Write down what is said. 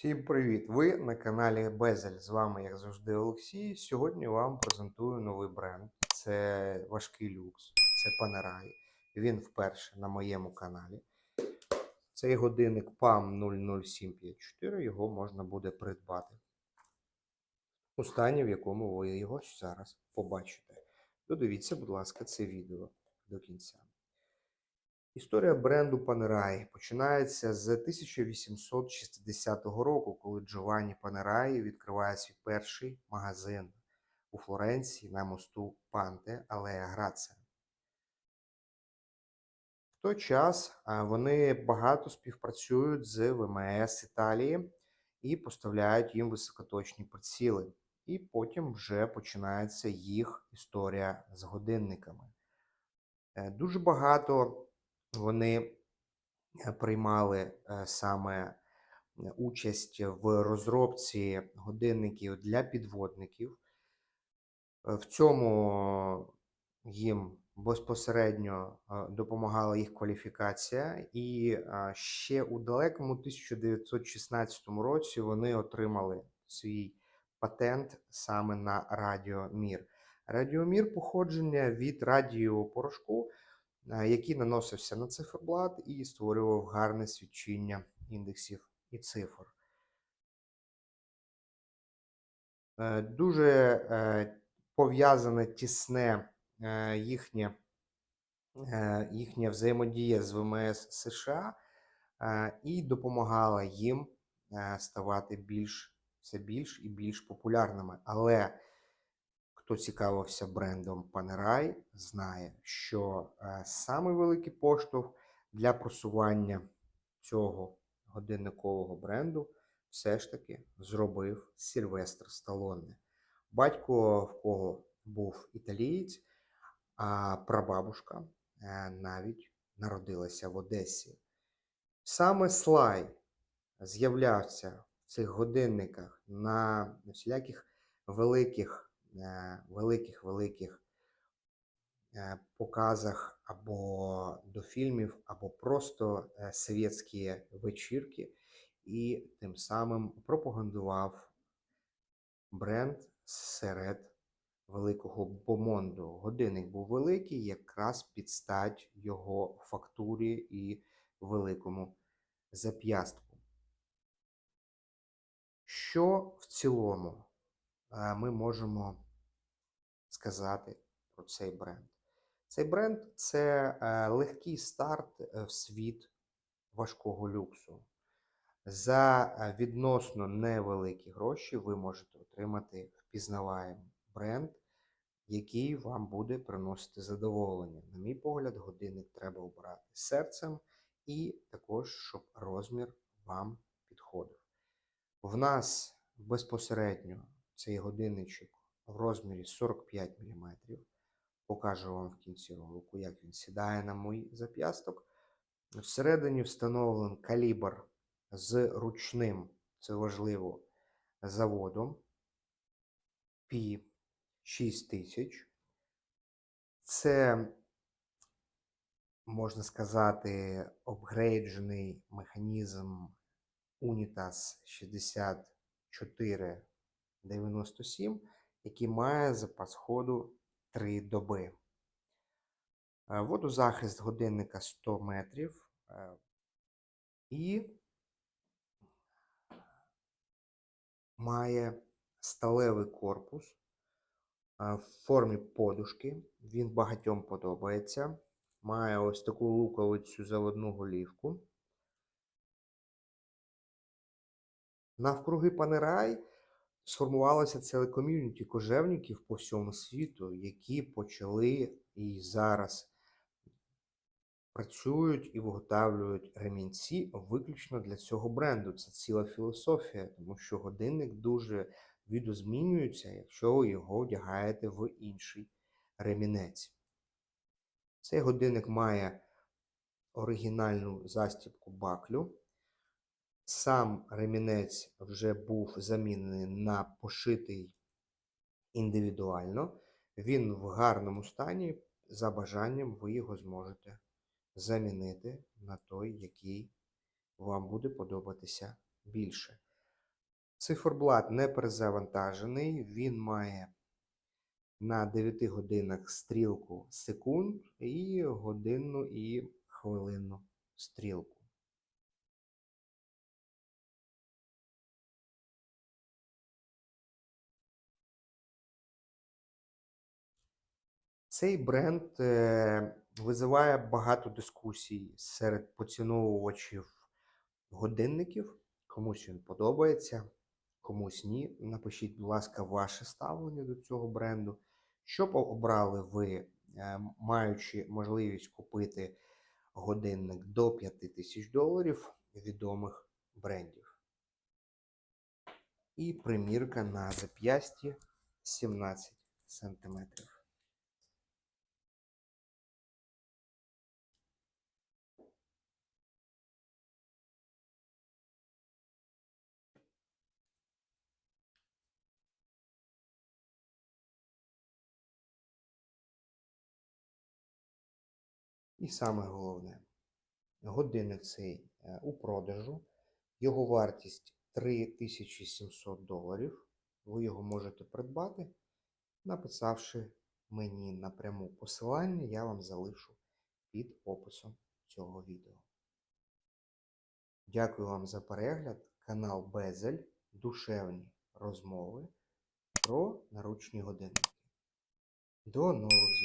Всім привіт! Ви на каналі Безель. З вами, як завжди, Олексій. Сьогодні вам презентую новий бренд. Це важкий люкс, це Panerai. Він вперше на моєму каналі. Цей годинник PAM 00754. Його можна буде придбати у стані, в якому ви його зараз побачите. Додивіться, будь ласка, це відео до кінця. Історія бренду Panerai починається з 1860 року, коли Джованні Панераї відкриває свій перший магазин у Флоренції на мосту Панте Алея Грація. В той час вони багато співпрацюють з ВМС Італії і поставляють їм високоточні приціли. І потім вже починається їх історія з годинниками. Е, Дуже багато вони е, приймали е, саме е, участь в розробці годинників для підводників. В цьому їм безпосередньо допомагала їх кваліфікація, і ще у далекому 1916 році вони отримали свій патент саме на радіомір. Радіомір походження від радіопорошку, який наносився на циферблат і створював гарне свідчення індексів і цифр. Е, Дуже е, пов'язане тісне е, їхнє, е, їхня взаємодія з ВМС США е, і допомагала їм е, ставати більш все більш і більш популярними. Але хто цікавився брендом Panerai, знає, що е, самий великий поштовх для просування цього годинникового бренду все ж таки зробив Сільвестр Сталоне. Батько в кого був італієць, а прабабушка е, навіть народилася в Одесі. Саме Слай з'являвся в цих годинниках на всіляких великих, е, великих, великих е, показах або до фільмів, або просто е, совєтські вечірки, і тим самим пропагандував бренд серед великого бомонду. Годинник був великий, якраз під стать його фактурі і великому зап'ястку. Що в цілому ми можемо сказати про цей бренд? Цей бренд це е, легкий старт е, в світ важкого люксу. За е, відносно невеликі гроші ви можете отримати впізнаваємий бренд, який вам буде приносити задоволення. На мій погляд, годинник треба обирати серцем і також, щоб розмір вам підходив. В нас безпосередньо цей годинничок в розмірі 45 мм. Покажу вам в кінці ролику, як він сідає на мій зап'ясток. Всередині встановлений калібр з ручним, це важливо, заводом P 6000. Це, можна сказати, апгрейджений механізм Unitas 6497, який має запас ходу 3 доби. Е, Водозахист годинника 100 метрів. е, І має сталевий корпус е, в формі подушки. Він багатьом подобається. Має ось таку луковицю заводну голівку. Навкруги Панерай сформувалося ціле ком'юніті кожевників по всьому світу, які почали і зараз працюють і виготовлюють ремінці виключно для цього бренду. Це ціла філософія, тому що годинник дуже відозмінюється, якщо ви його одягаєте в інший ремінець. Цей годинник має оригінальну застібку баклю. Сам ремінець вже був замінений на пошитий індивідуально. Він в гарному стані. За бажанням ви його зможете замінити на той, який вам буде подобатися більше. Циферблат не перезавантажений, він має на 9 годинах стрілку секунд і годинну і хвилинну стрілку. Цей бренд е, визиває багато дискусій серед поціновувачів годинників. Комусь він подобається, комусь ні. Напишіть, будь ласка, ваше ставлення до цього бренду. Що обрали ви, е, маючи можливість купити годинник до 5 тисяч доларів відомих брендів? І примірка на зап'ясті 17 сантиметрів. І саме головне, годинник цей е, у продажу. Його вартість 3700 доларів. Ви його можете придбати, написавши мені напряму посилання, я вам залишу під описом цього відео. Дякую вам за перегляд. Канал Безель. Душевні розмови про наручні годинники. До нових!